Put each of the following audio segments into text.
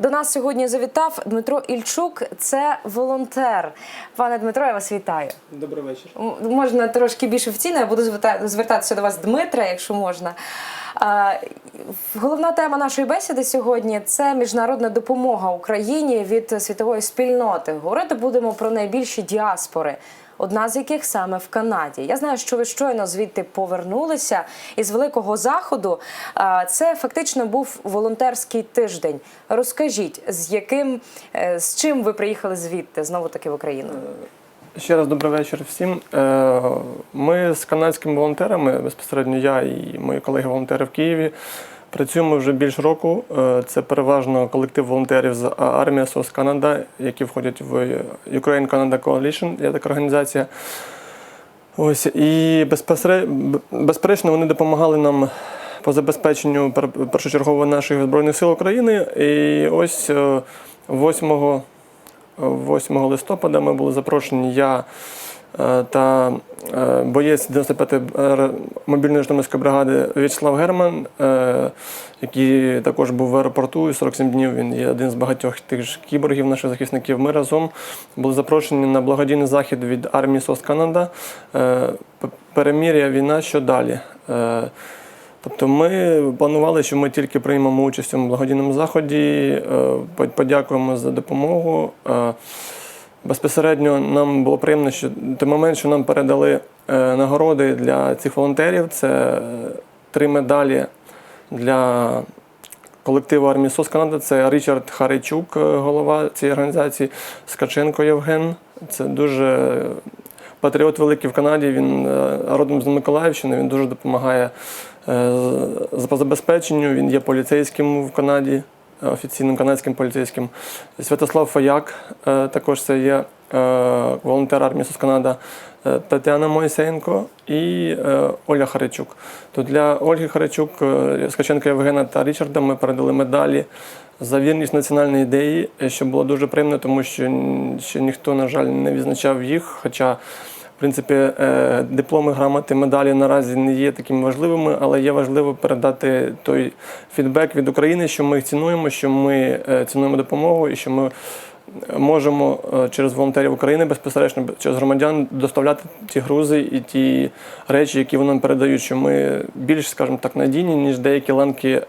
До нас сьогодні завітав Дмитро Ільчук. Це волонтер. Пане Дмитро, я вас вітаю. Добрий вечір. Можна трошки більш офіційно, я буду зверта- звертатися до вас Дмитра, якщо можна. Головна тема нашої бесіди сьогодні це міжнародна допомога Україні від світової спільноти. Говорити будемо про найбільші діаспори. Одна з яких саме в Канаді. Я знаю, що ви щойно звідти повернулися із великого заходу. Це фактично був волонтерський тиждень. Розкажіть, з яким е, з чим ви приїхали звідти знову таки в Україну? Ще раз добрий вечір всім. Е, Ми з канадськими волонтерами, безпосередньо я і мої колеги-волонтери в Києві, працюємо вже більш року. Е, Це переважно колектив волонтерів з армія СОС Канада, які входять в Ukraine Canada Coalition, є така організація. Ось і безперечно вони допомагали нам по забезпеченню пер- першочергово наших збройних сил України. І ось е, 8 8 листопада ми були запрошені я та е, боєць 95-ї мобільної житомирської бригади В'ячеслав Герман, е, який також був в аеропорту і 47 днів. Він є один з багатьох тих ж кіборгів, наших захисників. Ми разом були запрошені на благодійний захід від армії СОС Канада. е, Перемір'я війна, що далі. Е, Тобто ми планували, що ми тільки приймемо участь у благодійному заході, е, подякуємо за допомогу. Безпосередньо нам було приємно, що той момент, що нам передали е, нагороди для цих волонтерів, це е, три медалі для колективу армії СОС Канада. Це Річард Харичук, е, голова цієї організації, Скаченко Євген. Це дуже патріот великий в Канаді. Він родом з Миколаївщини, він дуже допомагає по забезпеченню. Він є поліцейським в Канаді, офіційним канадським поліцейським. Святослав Фаяк е, також це є е, волонтер армії СОС Канада. Тетяна Мойсеєнко і е, Оля Харичук. То для Ольги Харичук, Скаченка Євгена та Річарда ми передали медалі за вірність національної ідеї, що було дуже приємно, тому що ще ніхто, на жаль, не відзначав їх. Хоча, принципі, е, дипломи, грамоти, медалі наразі не є такими важливими, але є важливо передати той фідбек від України, що ми їх цінуємо, що ми е, цінуємо допомогу і що ми можемо е, через волонтерів України безпосередньо через громадян доставляти ті грузи і ті речі, які вони нам передають, що ми більш, скажімо так, надійні, ніж деякі ланки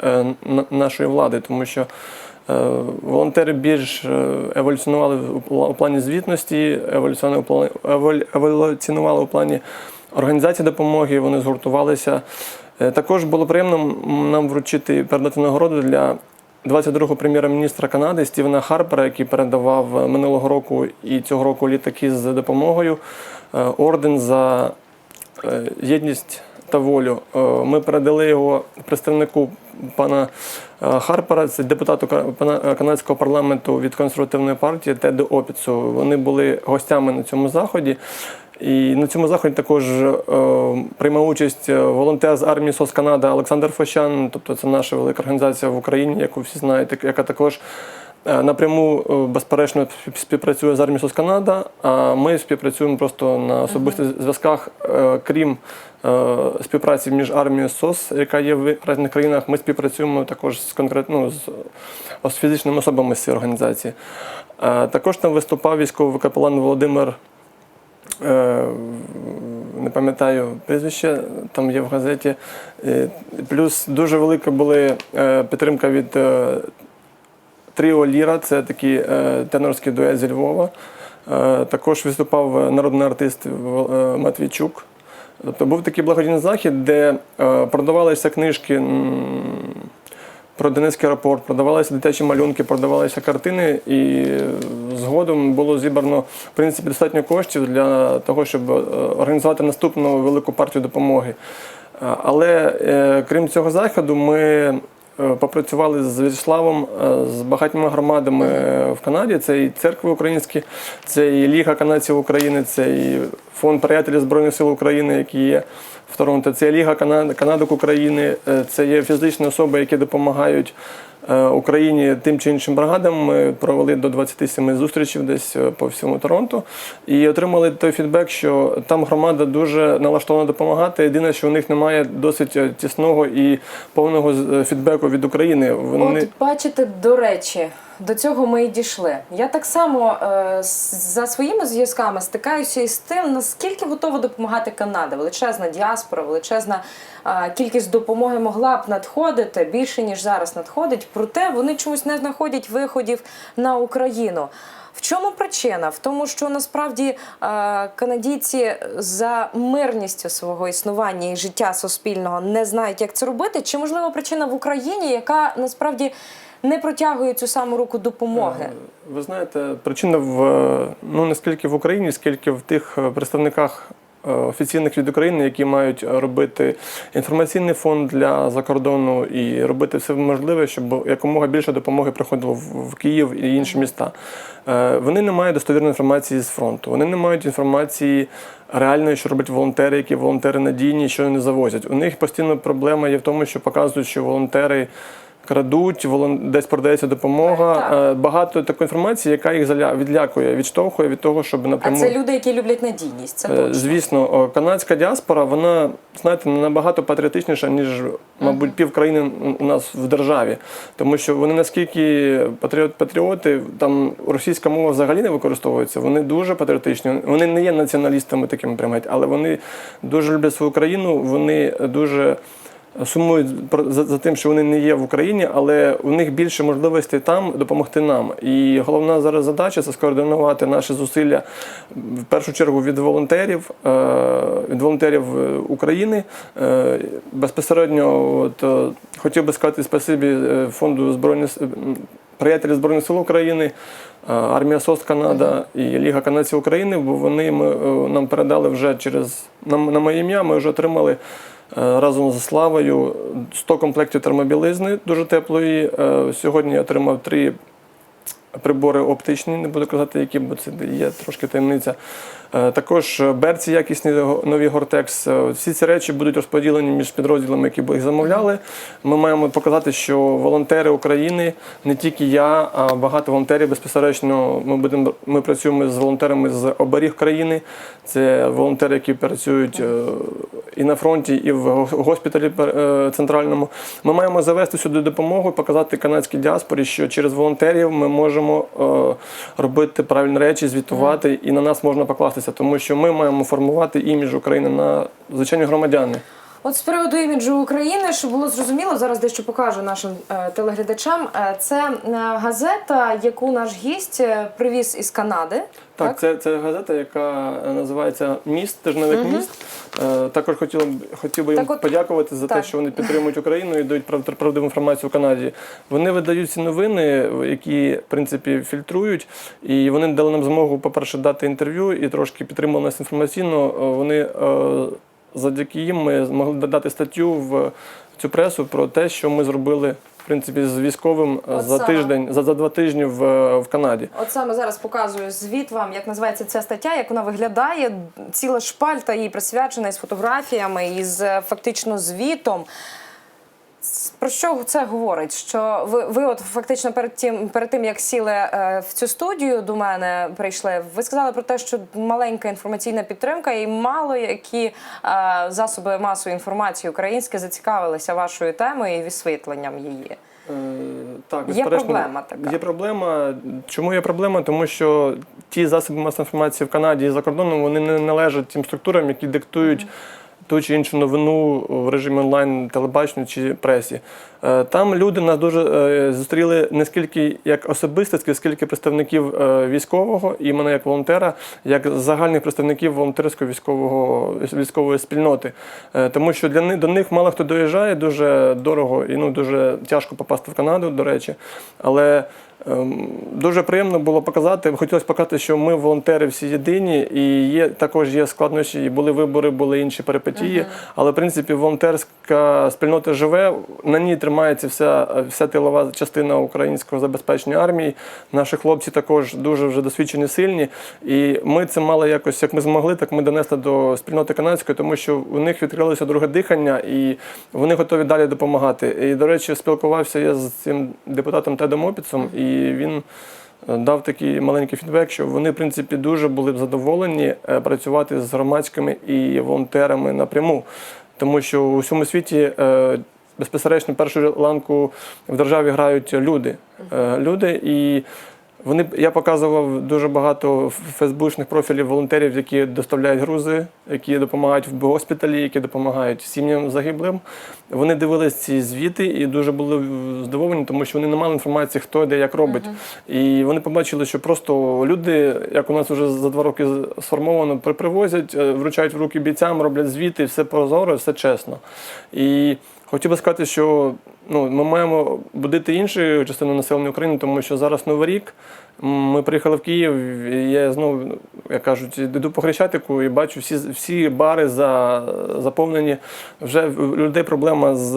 нашої влади, тому що. Е, Волонтери більш е, еволюціонували у плані звітності, еволюціонували у плані, організації допомоги, вони згуртувалися. Е, Також було приємно нам вручити передати нагороду для 22-го прем'єра-міністра Канади Стівена Харпера, який передавав минулого року і цього року літаки з допомогою, орден за єдність та волю. Е, Ми передали його представнику пана е, Харпера, це депутату е, канадського парламенту від консервативної партії Теду Опіцу. Вони були гостями на цьому заході. І на цьому заході також е, приймав участь волонтер з армії СОС Канада Олександр Фощан, тобто це наша велика організація в Україні, яку всі знають, яка також напряму безперечно співпрацює з армією СОС Канада, а ми співпрацюємо просто на особистих зв'язках, Е, крім співпраці між армією СОС, яка є в різних країнах, ми співпрацюємо також з конкретно ну, з, фізичними особами з цієї організації. Е, Також там виступав військовий капелан Володимир. Е, Не пам'ятаю прізвище, там є в газеті. Е, Плюс дуже велика була е, підтримка від е, Тріо Ліра, це такий е, тенорський дует зі Львова. Е, Також виступав народний артист е, Матвійчук. Тобто був такий благодійний захід, де е, продавалися книжки про Донецький аеропорт, продавалися дитячі малюнки, продавалися картини, і е, згодом було зібрано в принципі достатньо коштів для того, щоб е, організувати наступну велику партію допомоги. Але крім цього заходу, ми попрацювали з В'ячеславом, е, з багатьма громадами е, в Канаді. Це і церкви українські, це і Ліга канадців України, це і фонд приятелів Збройних сил України, який є в Торонто. Це Ліга Канадок України, е, це є фізичні особи, які допомагають е, Україні тим чи іншим бригадам. Ми провели до 27 зустрічей десь е, по всьому Торонто і отримали той фідбек, що там громада дуже налаштована допомагати. Єдине, що у них немає досить е, тісного і повного е, фідбеку від України. Вони От бачите, до речі, до цього ми і дійшли. Я так само е, за своїми зв'язками стикаюся із тим, наскільки готова допомагати Канада. Величезна діаспора, величезна е, кількість допомоги могла б надходити більше ніж зараз надходить. Проте вони чомусь не знаходять виходів на Україну. В чому причина? В тому, що насправді е, канадійці за мирністю свого існування і життя суспільного не знають, як це робити. Чи можливо причина в Україні, яка насправді не протягує цю саму руку допомоги? Е, Ви знаєте, причина в е, ну не скільки в Україні, скільки в тих е, представниках офіційних від України, які мають робити інформаційний фонд для закордону і робити все можливе, щоб якомога більше допомоги приходило в Київ і інші міста. Вони не мають достовірної інформації з фронту. Вони не мають інформації реальної, що роблять волонтери, які волонтери надійні, що вони завозять. У них постійно проблема є в тому, що показують, що волонтери крадуть, волон- десь продається допомога. Так. Е, Багато такої інформації, яка їх заля- відлякує, відштовхує від того, щоб А це люди, які люблять надійність. Це Е, точно. Звісно, канадська діаспора, вона, знаєте, набагато патріотичніша, ніж, мабуть, пів країни у нас в державі. Тому що вони наскільки патріот, патріоти, там російська мова взагалі не використовується, вони дуже патріотичні. Вони не є націоналістами такими прямо, але вони дуже люблять свою країну, вони дуже. Сумують за, за тим, що вони не є в Україні, але у них більше можливостей там допомогти нам. І головна зараз задача це скоординувати наші зусилля в першу чергу від волонтерів, е, від волонтерів е, України. Е, Безпосередньо от, хотів би сказати спасибі фонду збройних С- м, приятелі Збройних сил України, армія СОС Канада і Ліга канадців України, бо вони ми, нам передали вже через на, на моє ім'я. Ми вже отримали. Е, Разом з Славою 100 комплектів термобілизни дуже теплої. Е, Сьогодні я отримав три прибори оптичні, не буду казати, які, бо це є трошки таємниця. Е, Також берці якісні нові Гортекс. Всі ці речі будуть розподілені між підрозділами, які їх замовляли. Ми маємо показати, що волонтери України, не тільки я, а багато волонтерів безпосередньо. Ми будемо ми працюємо з волонтерами з оберіг країни. Це волонтери, які працюють і на фронті, і в госпіталі е, центральному. Ми маємо завести сюди допомогу, показати канадській діаспорі, що через волонтерів ми можемо е, робити правильні речі, звітувати, і на нас можна покластися, тому що ми маємо формувати імідж України на звичайні громадяни. От з приводу іміджу України, щоб було зрозуміло, зараз дещо покажу нашим е, телеглядачам. Е, це е, газета, яку наш гість привіз із Канади. Так, це, це газета, яка називається Міст, тижневик міст. Е, також хотів, хотів би їм Так от- подякувати за те, що вони підтримують Україну і дають прав- правдиву інформацію в Канаді. Вони видають ці новини, які в принципі фільтрують, і вони дали нам змогу, по-перше, дати інтерв'ю і трошки підтримали нас інформаційно. Вони завдяки їм ми змогли додати статтю в цю пресу про те, що ми зробили. В принципі, з військовим е, От за саме. тиждень, за, за два тижні в, е, в Канаді. От саме зараз показую звіт вам, як називається ця стаття, як вона виглядає. Ціла шпальта їй присвячена із фотографіями, із е, фактично звітом. Про що це говорить? Що ви, ви от фактично перед тим, перед тим як сіли е, в цю студію до мене прийшли, ви сказали про те, що маленька інформаційна підтримка і мало які е, засоби масової інформації українські зацікавилися вашою темою і висвітленням її. Е, Так, Є проблема така. Є проблема. Чому є проблема? Тому що ті засоби масової інформації в Канаді і за кордоном вони не належать тим структурам, які диктують. Ту чи іншу новину в режимі онлайн, телебачення чи пресі. Е, Там люди нас дуже е, зустріли не скільки як особистості, скільки представників е, військового і мене як волонтера, як загальних представників волонтерської військового військової спільноти. Тому що для них до них мало хто доїжджає, дуже дорого і ну дуже тяжко попасти в Канаду, до речі. Але дуже приємно було показати. Хотілося показати, що ми волонтери всі єдині, і є також є складнощі, і були вибори, були інші перипетії. Але в принципі волонтерська спільнота живе. На ній тримається вся, вся тилова частина українського забезпечення армії. Наші хлопці також дуже вже досвідчені, сильні. І ми це мали якось, як ми змогли, так ми донесли до спільноти канадської, тому що у них відкрилося друге дихання, і вони готові далі допомагати. І, до речі, спілкувався я з цим депутатом Тедом Опіцом, і він. е, Дав такий маленький фідбек, що вони, в принципі, дуже були б задоволені е, працювати з громадськими і волонтерами напряму, тому що у всьому світі е, безпосередньо першу ланку в державі грають люди. Люди і вони я показував дуже багато фейсбучних профілів волонтерів, які доставляють грузи, які допомагають в госпіталі, які допомагають сім'ям загиблим. Вони дивились ці звіти і дуже були здивовані, тому що вони не мали інформації, хто де як робить. І вони побачили, що просто люди, як у нас вже за два роки сформовано, при- привозять, е, вручають в руки бійцям, роблять звіти, все прозоро, все чесно. І хотів би сказати, що ну, ми маємо будити іншу частину населення України, тому що зараз Новий рік. Ми приїхали в Київ, і я знову, як кажуть, йду по Хрещатику і бачу всі, всі бари за, заповнені. Вже в людей проблема з,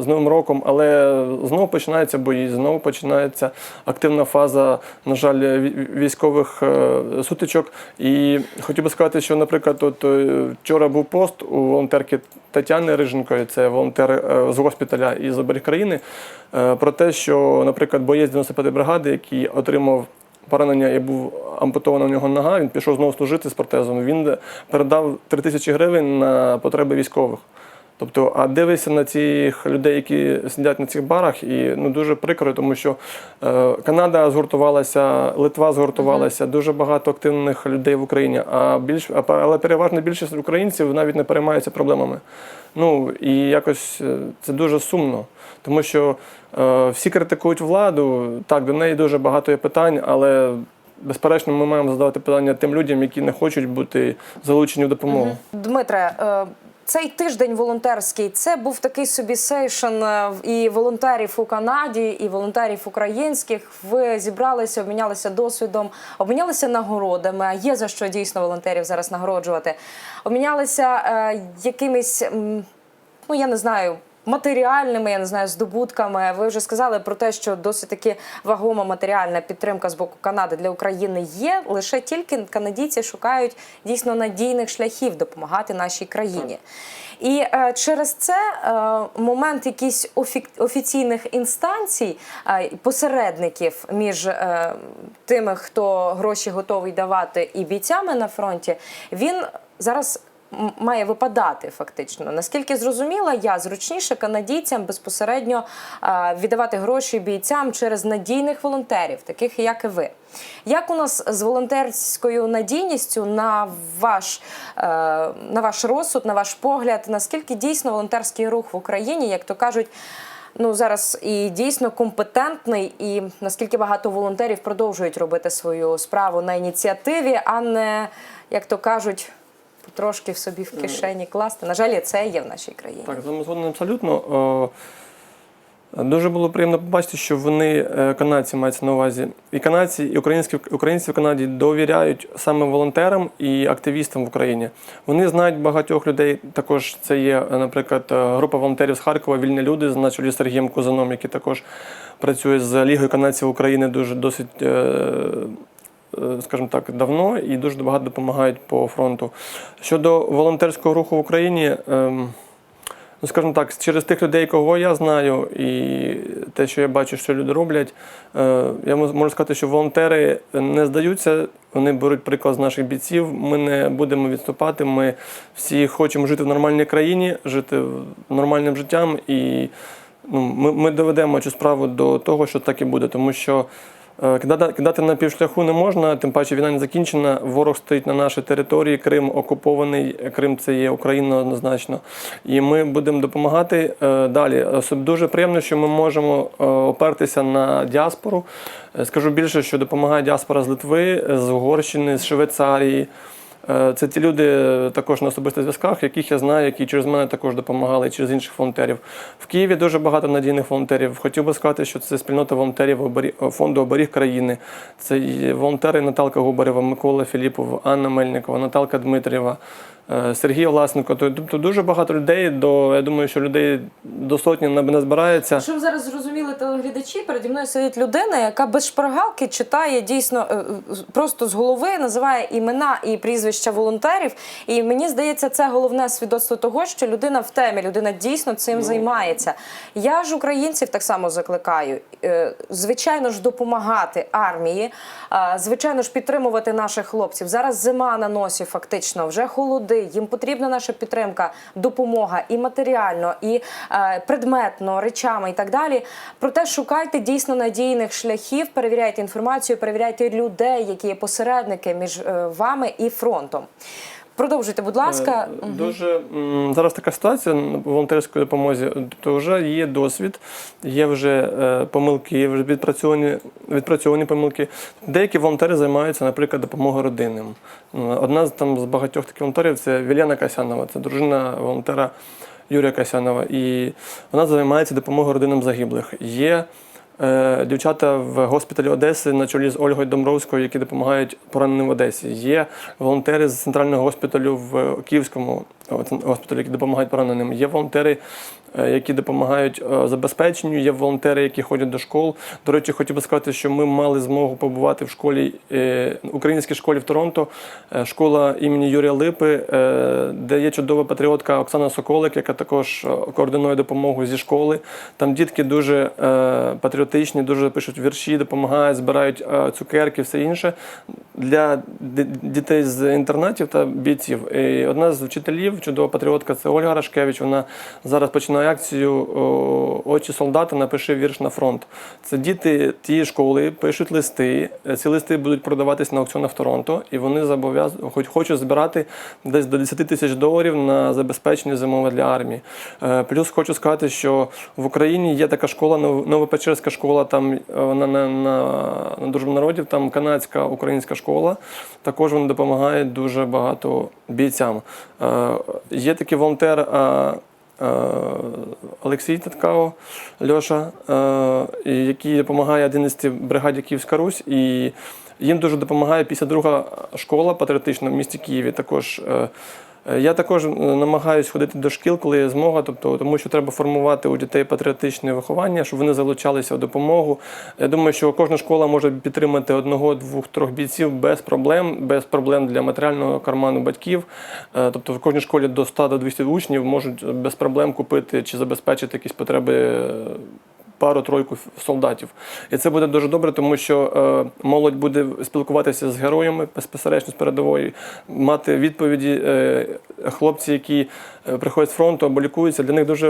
з Новим роком, але знову починаються бої, знову починається активна фаза, на жаль, ві- військових е, сутичок. І хотів би сказати, що, наприклад, от е, вчора був пост у волонтерки Тетяни Риженкої, це волонтер е, з госпіталя із оберіг країни, е, про те, що, наприклад, боєць 95-ї бригади, який отримав поранення і був ампутована у нього нога, він пішов знову служити з протезом. Він передав 3 тисячі гривень на потреби військових. Тобто, а дивишся на цих людей, які сидять на цих барах, і ну дуже прикро, тому що е, Канада згуртувалася, Литва згуртувалася, дуже багато активних людей в Україні. А більш але переважна більшість українців навіть не переймаються проблемами. Ну і якось е, це дуже сумно, тому що е, всі критикують владу. Так, до неї дуже багато є питань, але безперечно, ми маємо задавати питання тим людям, які не хочуть бути залучені в допомогу. Дмитре, е, цей тиждень волонтерський це був такий собі сейшн е, і волонтерів у Канаді, і волонтерів українських. Ви зібралися, обмінялися досвідом, обмінялися нагородами. А є за що дійсно волонтерів зараз нагороджувати. Обмінялися е, якимись, ну я не знаю. Матеріальними, я не знаю, здобутками. Ви вже сказали про те, що досить таки вагома матеріальна підтримка з боку Канади для України є. Лише тільки канадійці шукають дійсно надійних шляхів допомагати нашій країні. І е, через це е, момент якісь офі- офіційних інстанцій, е, посередників між е, тими, хто гроші готовий давати, і бійцями на фронті, він зараз має випадати фактично. Наскільки зрозуміла, я зручніше канадійцям безпосередньо е, віддавати гроші бійцям через надійних волонтерів, таких як і ви. Як у нас з волонтерською надійністю на ваш, е, на ваш розсуд, на ваш погляд, наскільки дійсно волонтерський рух в Україні, як то кажуть, ну зараз і дійсно компетентний, і наскільки багато волонтерів продовжують робити свою справу на ініціативі, а не як то кажуть, трошки в собі в кишені класти. На жаль, це є в нашій країні. Так, з згоден абсолютно. Дуже було приємно побачити, що вони, е, канадці, мається на увазі, і канадці, і українські українці в Канаді довіряють саме волонтерам і активістам в Україні. Вони знають багатьох людей. Також це є, е, наприклад, е, група волонтерів з Харкова, вільні люди на чолі з Сергієм Кузаном, який також працює з Лігою канадців України дуже досить. Е, Скажімо так, давно і дуже багато допомагають по фронту. Щодо волонтерського руху в Україні, ем, Ну, скажімо так, через тих людей, кого я знаю, і те, що я бачу, що люди роблять, е, я можу сказати, що волонтери не здаються, вони беруть приклад з наших бійців. Ми не будемо відступати. Ми всі хочемо жити в нормальній країні, жити нормальним життям, і ну, ми, ми доведемо цю справу до того, що так і буде, тому що. Е, Кидати, на півшляху не можна, тим паче війна не закінчена. Ворог стоїть на нашій території, Крим окупований, Крим це є Україна однозначно. І ми будемо допомагати е, далі. Дуже приємно, що ми можемо е, опертися на діаспору. Е, Скажу більше, що допомагає діаспора з Литви, з Угорщини, з Швейцарії. Е, Це ті люди також на особистих зв'язках, яких я знаю, які через мене також допомагали, і через інших волонтерів. В Києві дуже багато надійних волонтерів. Хотів би сказати, що це спільнота волонтерів фонду оберіг країни. Це волонтери Наталка Губарева, Микола Філіпов, Анна Мельникова, Наталка Дмитрієва, е, Сергій Власенко. Тобто дуже багато людей. До я думаю, що людей до сотні не збирається. Щоб зараз зрозуміли телеглядачі, переді мною сидить людина, яка без шпаргалки читає дійсно е, просто з голови, називає імена і прізвища волонтерів. І мені здається, це головне свідоцтво того, що людина в темі, людина дійсно цим займається. Я ж українців так само закликаю. е, Звичайно ж, допомагати армії, звичайно ж, підтримувати наших хлопців. Зараз зима на носі, фактично, вже холоди. Їм потрібна наша підтримка, допомога і матеріально, і е, предметно, речами і так далі. Проте шукайте дійсно надійних шляхів, перевіряйте інформацію, перевіряйте людей, які є посередники між е, вами і фронтом. Продовжуйте, будь ласка. Е, Дуже зараз така ситуація на волонтерської допомозі. То вже є досвід, є вже е, помилки, є вже відпрацьовані, відпрацьовані помилки. Деякі волонтери займаються, наприклад, допомогою родинам. Одна з там з багатьох таких волонтерів це Віляна Касянова, це дружина волонтера Юрія Касянова. І вона займається допомогою родинам загиблих. Є е, дівчата в госпіталі Одеси на чолі з Ольгою Домровською, які допомагають пораненим в Одесі. Є волонтери з центрального госпіталю в Київському е, госпіталі, які допомагають пораненим. Є волонтери, е, які допомагають е, забезпеченню. Є волонтери, які ходять до школ. До речі, хотів би сказати, що ми мали змогу побувати в школі е, українській школі в Торонто, е, школа імені Юрія Липи, е, де є чудова патріотка Оксана Соколик, яка також е, координує допомогу зі школи. Там дітки дуже е, патріотичні, дуже пишуть вірші, допомагають, збирають е, цукерки, все інше для дітей з інтернатів та бійців. І одна з вчителів, чудова патріотка, це Ольга Рашкевич. Вона зараз починає акцію Очі солдата, напиши вірш на фронт. Це діти тієї школи пишуть листи. Е, Ці листи будуть продаватись на аукціонах Торонто, і вони зобов'язані, хоч хочуть збирати десь до 10 тисяч доларів на забезпечення зимове для армії. Е, Плюс хочу сказати, що в Україні є така школа, Новопечерська школа, там е, вона на, на, на Дружбі народів, там канадська українська школа. Також вони допомагають дуже багато бійцям. Є такий волонтер. Е, Олексій Таткао, Льоша, е, який допомагає 11 бригаді Київська Русь. І їм дуже допомагає 52 школа патріотична в місті Києві. Також е, я також е, намагаюся ходити до шкіл, коли є змога, тобто тому, що треба формувати у дітей патріотичне виховання, щоб вони залучалися у допомогу. Я думаю, що кожна школа може підтримати одного, двох, трьох бійців без проблем, без проблем для матеріального карману батьків. Е, Тобто в кожній школі до 100 до 200 учнів можуть без проблем купити чи забезпечити якісь потреби. Пару-тройку солдатів. І це буде дуже добре, тому що е, молодь буде спілкуватися з героями безпосередньо з передової, мати відповіді. Е, хлопці, які е, приходять з фронту або лікуються, для них дуже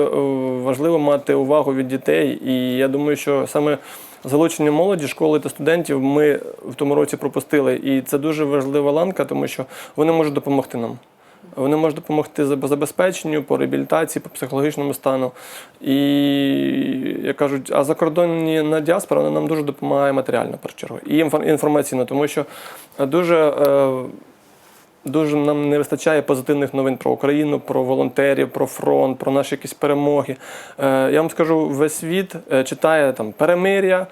важливо мати увагу від дітей. І я думаю, що саме залучення молоді, школи та студентів ми в тому році пропустили. І це дуже важлива ланка, тому що вони можуть допомогти нам. Вони можуть допомогти за- забезпеченню, по реабілітації, по психологічному стану. І, як кажуть, а закордонні діаспора вона нам дуже допомагає матеріально, першу чергу, і інформаційно, тому що дуже. Е, Дуже нам не вистачає позитивних новин про Україну, про волонтерів, про фронт, про наші якісь перемоги. Е, я вам скажу, весь світ е, читає там перемир'я,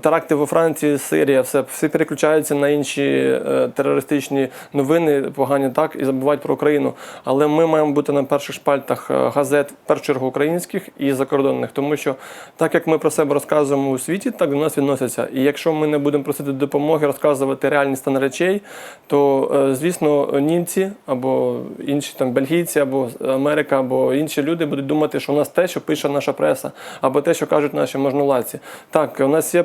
теракти во Франції, Сирія, все, всі переключаються на інші е, терористичні новини, погані так, і забувають про Україну. Але ми маємо бути на перших шпальтах е, газет, в першу чергу українських і закордонних, тому що так як ми про себе розказуємо у світі, так до нас відносяться. І якщо ми не будемо просити допомоги, розказувати реальні стан речей, то е, звісно німці або інші там бельгійці, або Америка, або інші люди будуть думати, що у нас те, що пише наша преса, або те, що кажуть наші можновладці. Так, у нас є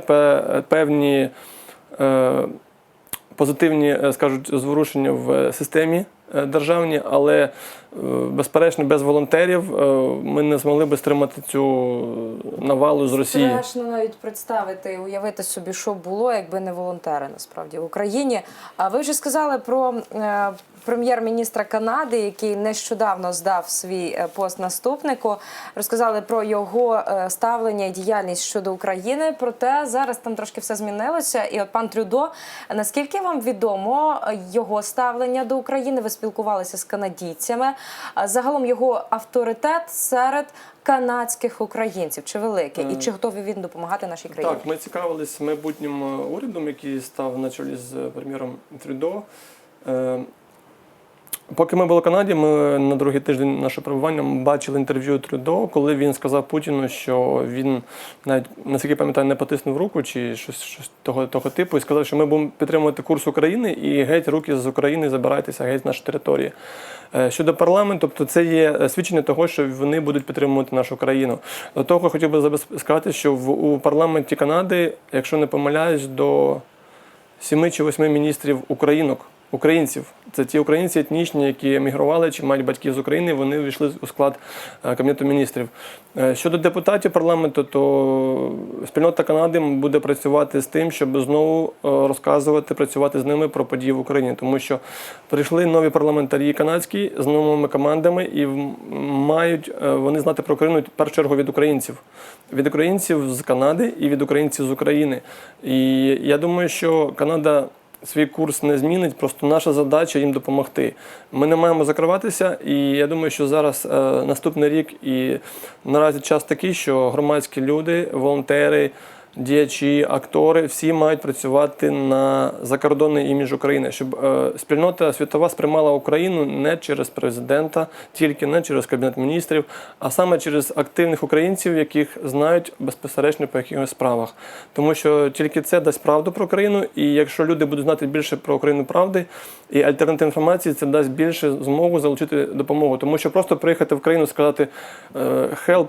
певні. Е, позитивні, е, скажуть, зворушення в системі е, державній, але безперечно, без волонтерів ми не змогли би стримати цю навалу з Росії. Страшно навіть представити, уявити собі, що було, якби не волонтери насправді в Україні. А ви вже сказали про прем'єр-міністра Канади, який нещодавно здав свій е, пост наступнику. Розказали про його е, ставлення і діяльність щодо України. Проте зараз там трошки все змінилося. І от пан Трюдо, наскільки вам відомо його ставлення до України? Ви спілкувалися з канадійцями. Загалом його авторитет серед канадських українців чи великий, і чи готовий він допомагати нашій країні? Так, ми цікавились майбутнім урядом, який став на чолі з е, прем'єром Трюдо. Поки ми були в Канаді, ми на другий тиждень нашого перебування бачили інтерв'ю Трюдо, коли він сказав Путіну, що він навіть наскільки пам'ятаю, не потиснув руку чи щось, щось того, того типу, і сказав, що ми будемо підтримувати курс України і геть руки з України забирайтеся геть з нашої території. Е, Щодо парламенту, тобто це є е, свідчення того, що вони будуть підтримувати нашу країну. До того хотів би сказати, що в у парламенті Канади, якщо не помиляюсь, до сіми чи восьми міністрів українок. Українців. Це ті українці етнічні, які емігрували чи мають батьків з України. Вони війшли у склад е, Кабінету міністрів. Е, Щодо депутатів парламенту, то спільнота Канади буде працювати з тим, щоб знову е, розказувати, працювати з ними про події в Україні, тому що прийшли нові парламентарі канадські з новими командами і мають вони знати про Україну в першу чергу від українців, від українців з Канади і від українців з України. І я думаю, що Канада. Свій курс не змінить, просто наша задача їм допомогти. Ми не маємо закриватися, і я думаю, що зараз е, наступний рік і наразі час такий, що громадські люди, волонтери, діячі, актори всі мають працювати на закордонний імідж України, щоб е, спільнота світова сприймала Україну не через президента, тільки не через кабінет міністрів, а саме через активних українців, яких знають безпосередньо по якихось справах. Тому що тільки це дасть правду про Україну, і якщо люди будуть знати більше про Україну правди і альтернативної інформації, це дасть більше змогу залучити допомогу. Тому що просто приїхати в країну, сказати е, help.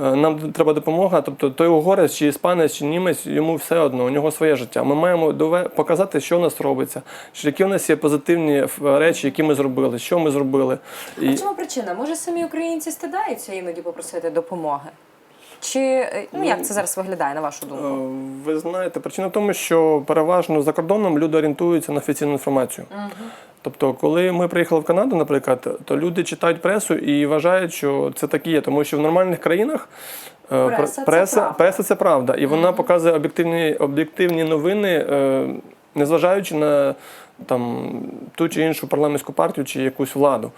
Е, Нам треба допомога, тобто той угорець, чи іспанець, чи німець, йому все одно, у нього своє життя. Ми маємо показати, що у нас робиться, що які у нас є позитивні речі, які ми зробили, що ми зробили. І... А чому причина? Може, самі українці стидаються іноді попросити допомоги? Чи е, ну як це зараз виглядає на вашу Е, думку? Ви знаєте, причина в тому, що переважно за кордоном люди орієнтуються на офіційну інформацію. Тобто, коли ми приїхали в Канаду, наприклад, то люди читають пресу і вважають, що це так і є, тому що в нормальних країнах преса Преса це преса, правда. преса це правда, і вона показує об'єктивні, об'єктивні новини, е, незважаючи на там, ту чи іншу парламентську партію чи якусь владу.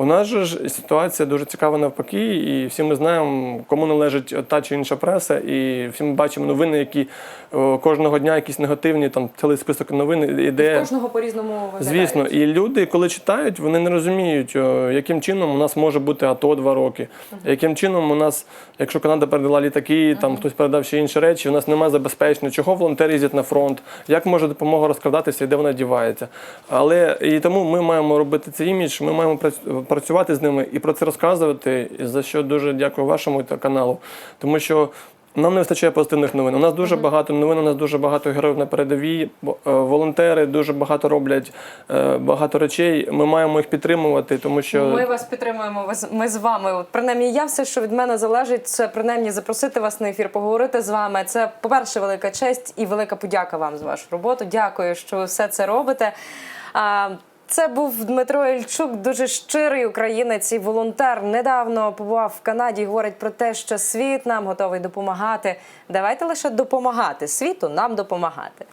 У нас же ж ситуація дуже цікава навпаки, і всі ми знаємо, кому належить та чи інша преса, і всі ми бачимо новини, які о, кожного дня якісь негативні, там цілий список новин іде. Кожного по-різному виглядає. Звісно, і люди, коли читають, вони не розуміють, о, яким чином у нас може бути АТО два роки, яким чином у нас, якщо Канада передала літаки, там хтось передав ще інші речі, у нас немає забезпечення, чого волонтери їздять на фронт, як може допомога розкрадатися і де вона дівається. Але і тому ми маємо робити цей імідж, ми маємо прац- працювати з ними і про це розказувати. За що дуже дякую вашому та- каналу, тому що. Нам не вистачає позитивних новин. У нас дуже багато новин, у нас дуже багато героїв на передовій. е, Волонтери дуже багато роблять е, багато речей. Ми маємо їх підтримувати, тому що Ми вас підтримуємо. Ми з вами. От принаймні, я все, що від мене залежить, це принаймні запросити вас на ефір, поговорити з вами. Це, по-перше, велика честь і велика подяка вам за вашу роботу. Дякую, що все це робите. Це був Дмитро Ільчук, дуже щирий українець і волонтер. Недавно побував в Канаді. і Говорить про те, що світ нам готовий допомагати. Давайте лише допомагати світу нам допомагати.